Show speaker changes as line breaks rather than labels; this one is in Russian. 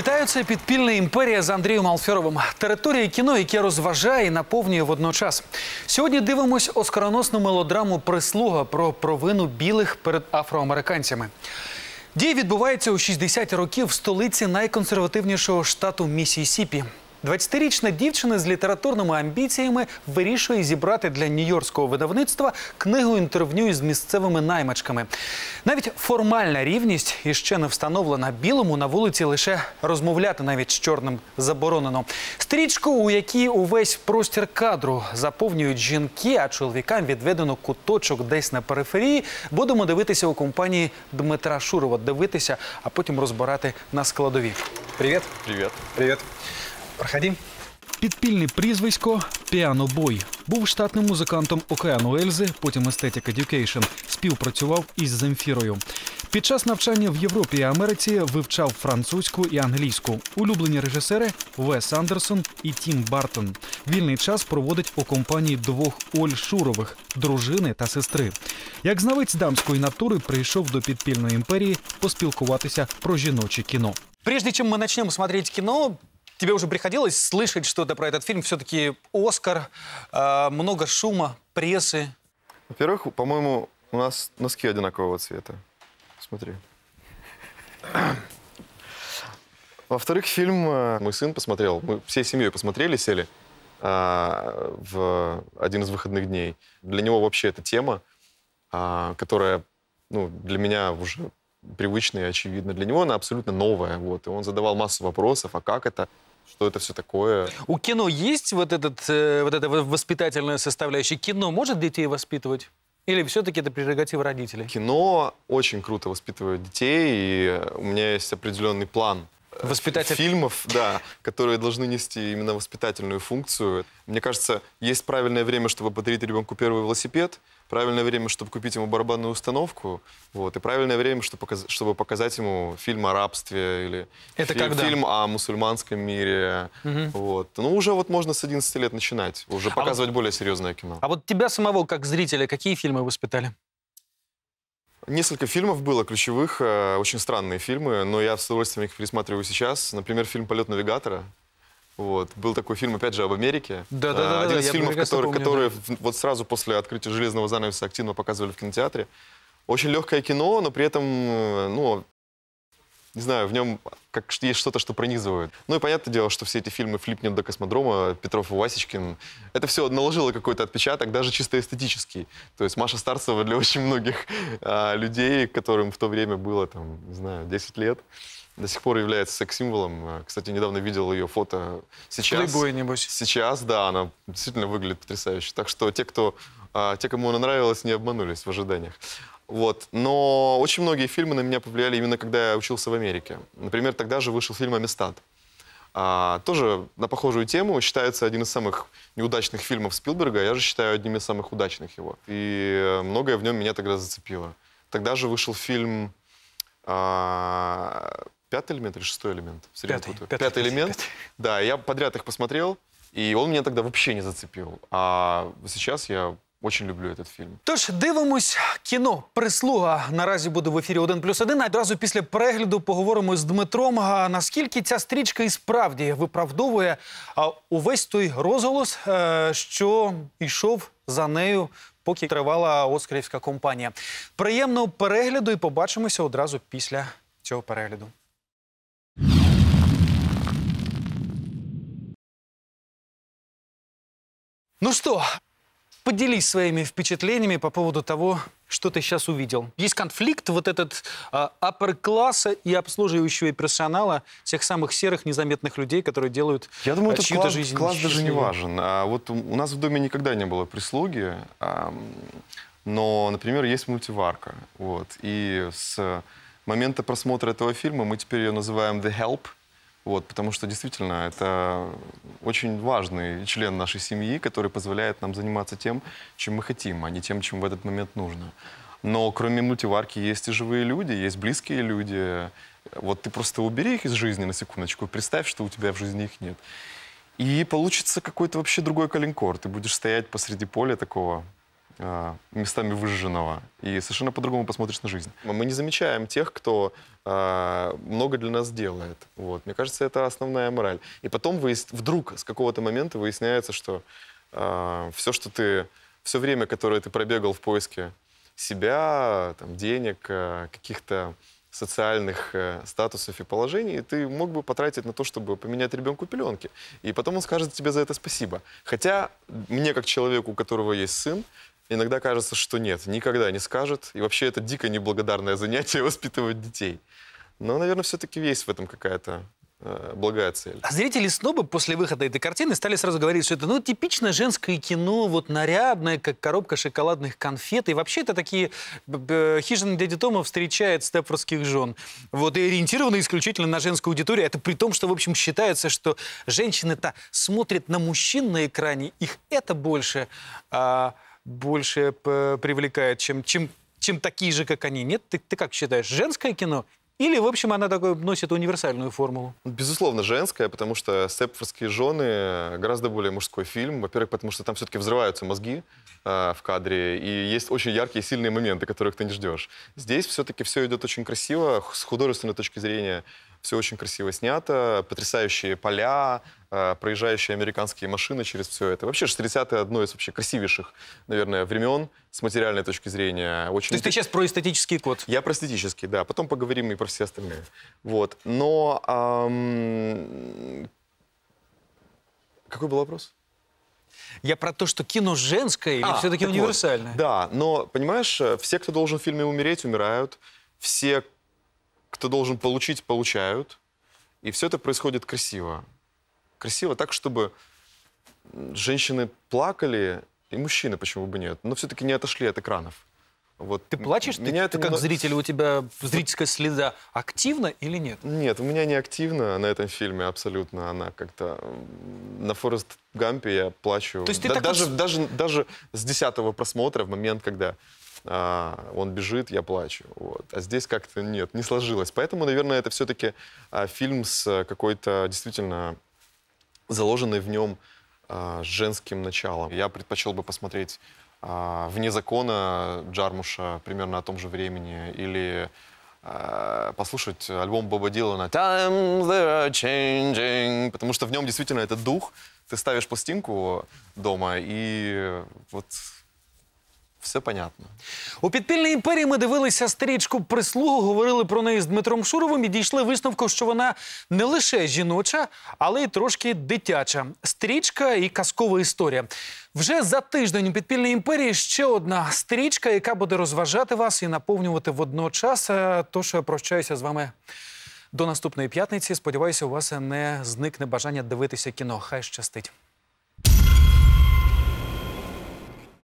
Вітаю, це підпільна імперія з Андрієм Алферовим. Територія кіно, яке розважає і наповнює водночас. Сьогодні дивимось оскароносну мелодраму Прислуга про провину білих перед афроамериканцями. Дії відбуваються у 60 років в столиці найконсервативнішого штату Міссісіпі. 20-річна дівчина з літературними амбіціями вирішує зібрати для нью-йоркського видавництва книгу інтерв'ю із місцевими наймачками. Навіть формальна рівність іще не встановлена. Білому на вулиці лише розмовляти навіть з чорним заборонено. Стрічку, у якій увесь простір кадру заповнюють жінки, а чоловікам відведено куточок десь на периферії. Будемо дивитися у компанії Дмитра Шурова. Дивитися, а потім розбирати на складові. Привіт.
Привет.
Привіт. Проходи. Підпільне прізвисько Піанобой. Був штатним музикантом океану Ельзи, потім Aesthetic Education. Співпрацював із Земфірою. Під час навчання в Європі і Америці вивчав французьку і англійську. Улюблені режисери Вес Андерсон і Тім Бартон. Вільний час проводить у компанії двох Оль Шурових дружини та сестри. Як знавець дамської натури прийшов до підпільної імперії поспілкуватися про жіноче кіно. Прежде чем мы начнем смотреть кино, тебе уже приходилось слышать что-то про этот фильм? Все-таки Оскар, э, много шума, прессы.
Во-первых, по-моему, у нас носки одинакового цвета. Смотри. Во-вторых, фильм э, мой сын посмотрел. Мы всей семьей посмотрели, сели а, в один из выходных дней. Для него вообще эта тема, которая ну, для меня уже привычная и очевидна. Для него она абсолютно новая. Вот. И он задавал массу вопросов, а как это, что это все такое.
У кино есть вот, этот, э, вот эта воспитательная составляющая? Кино может детей воспитывать? Или все-таки это прерогатива родителей?
Кино очень круто воспитывает детей, и у меня есть определенный план
Воспитатель-
фильмов, да, которые должны нести именно воспитательную функцию. Мне кажется, есть правильное время, чтобы подарить ребенку первый велосипед, правильное время, чтобы купить ему барабанную установку, вот, и правильное время, чтобы, показ- чтобы показать ему фильм о рабстве или
Это
фи-
когда?
фильм о мусульманском мире. Вот. Ну, уже вот можно с 11 лет начинать, уже показывать более серьезное кино.
А вот тебя самого, как зрителя, какие фильмы воспитали?
Несколько фильмов было ключевых, э, очень странные фильмы, но я с удовольствием их пересматриваю сейчас. Например, фильм «Полет навигатора». Вот. Был такой фильм, опять же, об Америке.
Да-да-да-да,
Э, Один из
я
фильмов, который,
помню,
которые в- вот сразу после открытия «Железного занавеса» активно показывали в кинотеатре. Очень легкое кино, но при этом, э, ну, не знаю, в нем как есть что-то, что пронизывает. Ну и понятное дело, что все эти фильмы «Флипнет до космодрома», Петров и Васечкин, это все наложило какой-то отпечаток, даже чисто эстетический. То есть Маша Старцева для очень многих а, людей, которым в то время было, там, не знаю, 10 лет, до сих пор является секс-символом. А, Кстати, недавно видел ее фото сейчас.
Плейбой, небось.
Сейчас, да, она действительно выглядит потрясающе. Так что те, кто, а, те, кому она нравилась, не обманулись в ожиданиях. Вот. Но очень многие фильмы на меня повлияли именно когда я учился в Америке. Например, тогда же вышел фильм «Амистад». А, тоже на похожую тему считается один из самых неудачных фильмов Спилберга. Я же считаю одним из самых удачных его. И э, многое в нем меня тогда зацепило. Тогда же вышел фильм а, «Пятый элемент» или «Шестой элемент?»
Пятый, «Пятый
пятый, элемент».
пятый.
Да, я подряд их посмотрел, и он меня тогда вообще не зацепил. А сейчас я очень люблю этот фильм.
Тож дивимось кіно Прислуга наразі буде в ефірі 1 плюс 1. А одразу після перегляду поговоримо з Дмитром. Наскільки ця стрічка і справді виправдовує увесь той розголос, е, що йшов за нею, поки тривала Оскарівська компанія. Приємного перегляду і побачимося одразу після цього перегляду. Ну что, поделись своими впечатлениями по поводу того, что ты сейчас увидел. Есть конфликт вот этот а, аппер-класса и обслуживающего персонала, тех самых серых незаметных людей, которые делают
Я думаю,
а,
этот
чью-то
класс,
жизнь
класс даже не важен. А вот у нас в доме никогда не было прислуги, ам, но, например, есть мультиварка. Вот, и с момента просмотра этого фильма мы теперь ее называем The Help, вот, потому что действительно это очень важный член нашей семьи, который позволяет нам заниматься тем, чем мы хотим, а не тем, чем в этот момент нужно. Но кроме мультиварки есть и живые люди, есть близкие люди. Вот ты просто убери их из жизни на секундочку представь, что у тебя в жизни их нет. И получится какой-то вообще другой калинкор. Ты будешь стоять посреди поля такого местами выжженного, и совершенно по-другому посмотришь на жизнь. Мы не замечаем тех, кто а, много для нас делает. Вот. Мне кажется, это основная мораль. И потом выяс- вдруг с какого-то момента выясняется, что все, что ты, все время, которое ты пробегал в поиске себя, там, денег, а, каких-то социальных э, статусов и положений, ты мог бы потратить на то, чтобы поменять ребенку пеленки. И потом он скажет тебе за это спасибо. Хотя мне, как человеку, у которого есть сын, иногда кажется, что нет, никогда не скажет. И вообще это дико неблагодарное занятие воспитывать детей. Но, наверное, все-таки есть в этом какая-то э, благая цель.
А зрители снобы после выхода этой картины стали сразу говорить, что это ну, типичное женское кино, вот нарядное, как коробка шоколадных конфет. И вообще это такие б- хижина дяди Тома встречает степфордских жен. Вот и ориентированы исключительно на женскую аудиторию. Это при том, что, в общем, считается, что женщины-то смотрят на мужчин на экране, их это больше, а, больше п- привлекает, чем, чем, чем такие же, как они. Нет? Ты, ты как считаешь, женское кино? Или, в общем, она такой носит универсальную формулу?
Безусловно, женская, потому что «Степфордские жены» гораздо более мужской фильм. Во-первых, потому что там все-таки взрываются мозги э, в кадре, и есть очень яркие, сильные моменты, которых ты не ждешь. Здесь все-таки все идет очень красиво, с художественной точки зрения все очень красиво снято, потрясающие поля, э, проезжающие американские машины через все это. Вообще 60-е одно из вообще красивейших, наверное, времен с материальной точки зрения. Очень
То есть ты сейчас про эстетический код?
я про эстетический, да. Потом поговорим и про все остальные. Вот. Но... ам, Какой был вопрос?
Я про то, что кино женское или
А,
все-таки
так вот.
универсальное?
Да, но, понимаешь, э, все, кто должен в фильме умереть, умирают. Все, кто должен получить, получают. И все это происходит красиво. Красиво так, чтобы женщины плакали, и мужчины, почему бы нет, но все-таки не отошли от экранов. Вот.
Ты плачешь? Ты-
Меня
ты,
это
как
немно-
зритель, у тебя зрительская следа активна или нет?
Нет, у меня не активно на этом фильме абсолютно. Она как-то на Форест Гампе я плачу.
То есть ты
Да-
так вот
даже,
с-
даже, даже с десятого просмотра, в момент, когда а, он бежит, я плачу. Вот. А здесь как-то нет, не сложилось. Поэтому, наверное, это все-таки фильм с а, какой-то действительно заложенной в нем а, женским началом. Я предпочел бы посмотреть а, «Вне закона» Джармуша примерно о том же времени или а, послушать альбом Боба Дилана «Times are changing», потому что в нем действительно этот дух. Ты ставишь пластинку дома, и вот все понятно.
У підпільній імперії ми дивилися стрічку прислугу, говорили про неї з Дмитром Шуровим і дійшли висновку, що вона не лише жіноча, але й трошки дитяча. Стрічка і казкова історія. Вже за тиждень у підпільній імперії ще одна стрічка, яка буде розважати вас і наповнювати водночас. Е, Тож я прощаюся з вами до наступної п'ятниці. Сподіваюся, у вас не зникне бажання дивитися кіно. Хай щастить.